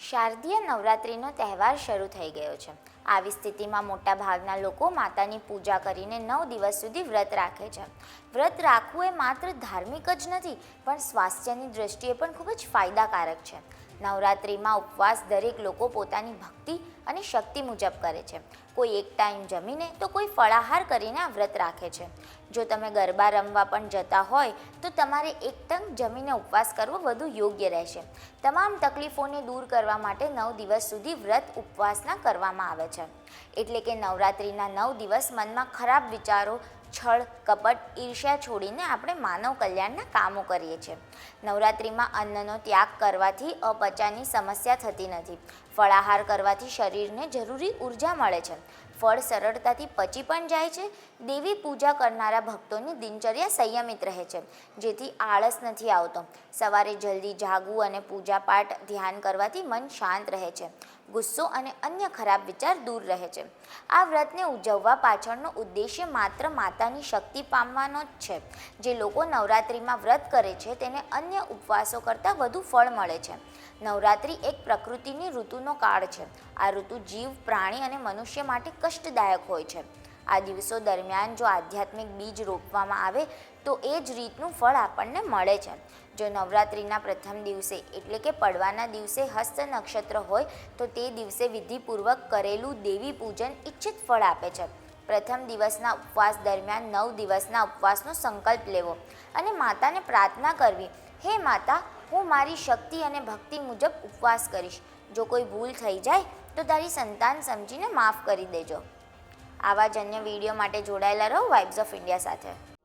શારદીય નવરાત્રિનો તહેવાર શરૂ થઈ ગયો છે. આવી સ્થિતિમાં મોટાભાગના લોકો માતાની પૂજા કરીને નવ દિવસ સુધી વ્રત રાખે છે. વ્રત રાખવું એ માત્ર ધાર્મિક જ નથી, પણ સ્વાસ્થ્યની દ્રષ્ટિએ પણ ખૂબ જ ફાયદાકારક છે. નવરાત્રિમાં ઉપવાસ દરેક લોકો પોતાની ભક્તિ અને શક્તિ મુજબ કરે છે. કોઈ એક ટાઈમ જમીને તો કોઈ ફળાહાર કરીને આ વ્રત રાખે છે. જો તમે ગરબા રમવા પણ જતા હોય, તો તમારે એક ટંક જમીને ઉપવાસ કરવો વધુ યોગ્ય રહેશે. તમામ તકલીફોને દૂર કરવા માટે નવ દિવસ સુધી વ્રત ઉપવાસના કરવામાં આવે છે. એટલે કે નવરાત્રિના નવ દિવસ મનમાં ખરાબ વિચારો છળ, કપટ, ઈર્ષ્યા છોડીને આપણે માનવ કલ્યાણના કામો કરીએ છીએ. નવરાત્રિમાં અન્નનો ત્યાગ કરવાથી અપચાની સમસ્યા થતી નથી. ફળાહાર કરવાથી શરીરને જરૂરી ઊર્જા મળે છે. ફળ સરળતાથી પચી પણ જાય છે. દેવી પૂજા કરનારા ભક્તોની દિનચર્યા સંયમિત રહે છે, જેથી આળસ નથી આવતો. સવારે જલ્દી જાગવું અને પૂજાપાઠ ધ્યાન કરવાથી મન શાંત રહે છે. ગુસ્સો અને અન્ય ખરાબ વિચાર દૂર રહે છે. આ વ્રતને ઉજવવા પાછળનો ઉદ્દેશ્ય માત્ર માતાની શક્તિ પામવાનો જ છે. જે લોકો નવરાત્રિમાં વ્રત કરે છે, તેને અન્ય ઉપવાસો કરતાં વધુ ફળ મળે છે. નવરાત્રિ એક પ્રકૃતિની ઋતુનો કાળ છે. આ ઋતુ જીવ, પ્રાણી અને મનુષ્ય માટે કષ્ટદાયક હોય છે. આ દિવસો દરમિયાન જો આધ્યાત્મિક બીજ રોપવામાં આવે, તો એ જ રીતનું ફળ આપણને મળે છે. જો નવરાત્રિના પ્રથમ દિવસે, એટલે કે પડવાના દિવસે હસ્ત નક્ષત્ર હોય, તો તે દિવસે વિધિપૂર્વક કરેલું દેવી પૂજન ઈચ્છિત ફળ આપે છે. પ્રથમ દિવસના ઉપવાસ દરમિયાન નવ દિવસના ઉપવાસનો સંકલ્પ લેવો અને માતાને પ્રાર્થના કરવી, હે માતા, હું મારી શક્તિ અને ભક્તિ મુજબ ઉપવાસ કરીશ. જો કોઈ ભૂલ થઈ જાય, તો તારી સંતાન સમજીને માફ કરી દેજો. આવા જ અન્ય વીડિયો માટે જોડાયેલા રહો વાઇબ્સ ઓફ ઇન્ડિયા સાથે.